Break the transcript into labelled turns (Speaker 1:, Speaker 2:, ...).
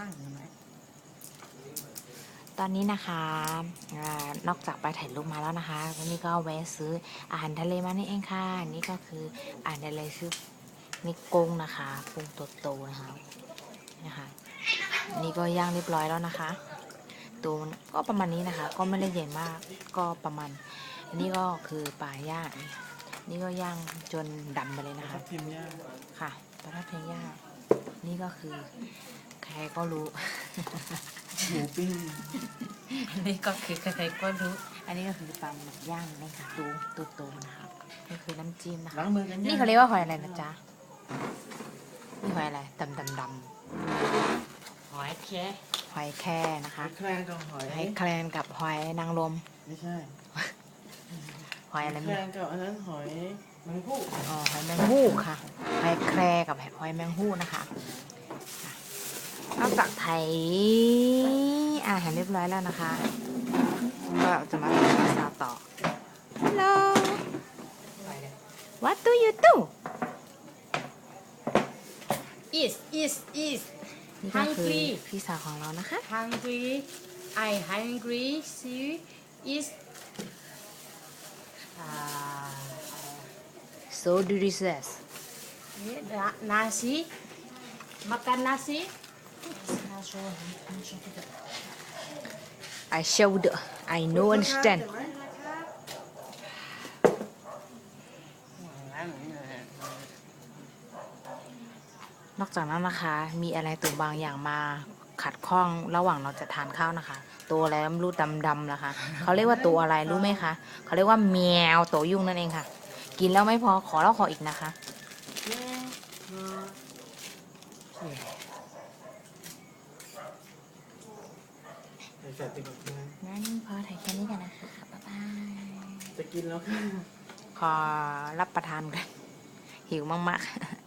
Speaker 1: ข้างเห็นไหม
Speaker 2: ตอนนี้นะคะอานอกจากไปถ่ายรูปมาแล้วนะคะวันนี้ก็แวะซื้ออาหารทะเลมานี่เองค่ะ นี่ก็คืออาหารทะเลชื่อนี่กุ้งนะคะกุ้งโตๆนะคะนะคะนี่ก็ย่างเรียบร้อยแล้วนะคะ ตัวมันก็ประมาณนี้นะคะ ก็ไม่ได้ใหญ่มากก็ประมาณอันนี้ก็คือปลาย่างนี่ก็ย่างจนดำไปเลยนะ
Speaker 1: ทั
Speaker 2: คะ
Speaker 1: บทิมย่าง
Speaker 2: ค่ะปลาทับทิมย่างนี่ก็คือ ใครก็รู้
Speaker 1: หมูปิ้ง
Speaker 2: อันนี้ก็คือใครๆก็รู้ อันนี้ก็คือปลาหมึกย่างนี่ค่ะตูตูโตๆนะคะนี่คือน้ำจิ้มนะคะ
Speaker 1: ล้างมือกันยัง
Speaker 2: นี่เขาเรียกว่าหอยอะไรนะจ๊ะนี่หอยอะไรดำดำด
Speaker 1: หอยแครงำ
Speaker 2: หอยแครงนะ
Speaker 1: หอ
Speaker 2: คะ
Speaker 1: ยแครงกับหอย
Speaker 2: หอยแครงกับหอยนางรม
Speaker 1: ไม่ใช่
Speaker 2: หอยอะไร
Speaker 1: แค
Speaker 2: ไม่
Speaker 1: รงกับอันนั้นหอยแมงผู้
Speaker 2: อ๋อหอยแมงฮู้ค่ะหอยแครงกับหอยแมงฮู้นะคะค่ะ นอกจากไทยอาหารเรียบร้อยแล้วนะคะ ก็จะมาทำภาษาต่อ Hello What do you do
Speaker 3: Is is is
Speaker 2: นี่ก็คือ
Speaker 3: Hungry
Speaker 2: พี่สาวของเรานะคะ
Speaker 3: hungry. I hungry. See is uh,
Speaker 2: so delicious
Speaker 3: na- nasi. Makan nasi.
Speaker 2: I showed I know understand นอกจากนั้นนะคะ มีอะไรตัวบางอย่างมาขัดข้องระหว่างเราจะทานข้าวนะคะ ตัวอะไรไม่รู้ดำๆนะคะ เขาเรียกว่าตัวอะไรรู้ไหมคะ เขาเรียกว่าแมวตัวยุ่งนั่นเองค่ะ กินแล้วไม่พอขอแล้วขออีกนะคะ
Speaker 1: ใส่ใส่ติดกับมือ
Speaker 2: งั้นพอถ่ายแค่นี้กันนะคะบ๊ายบาย
Speaker 1: จะกินแล้วค่ะ
Speaker 2: ขอรับประทานกัน หิวมากๆ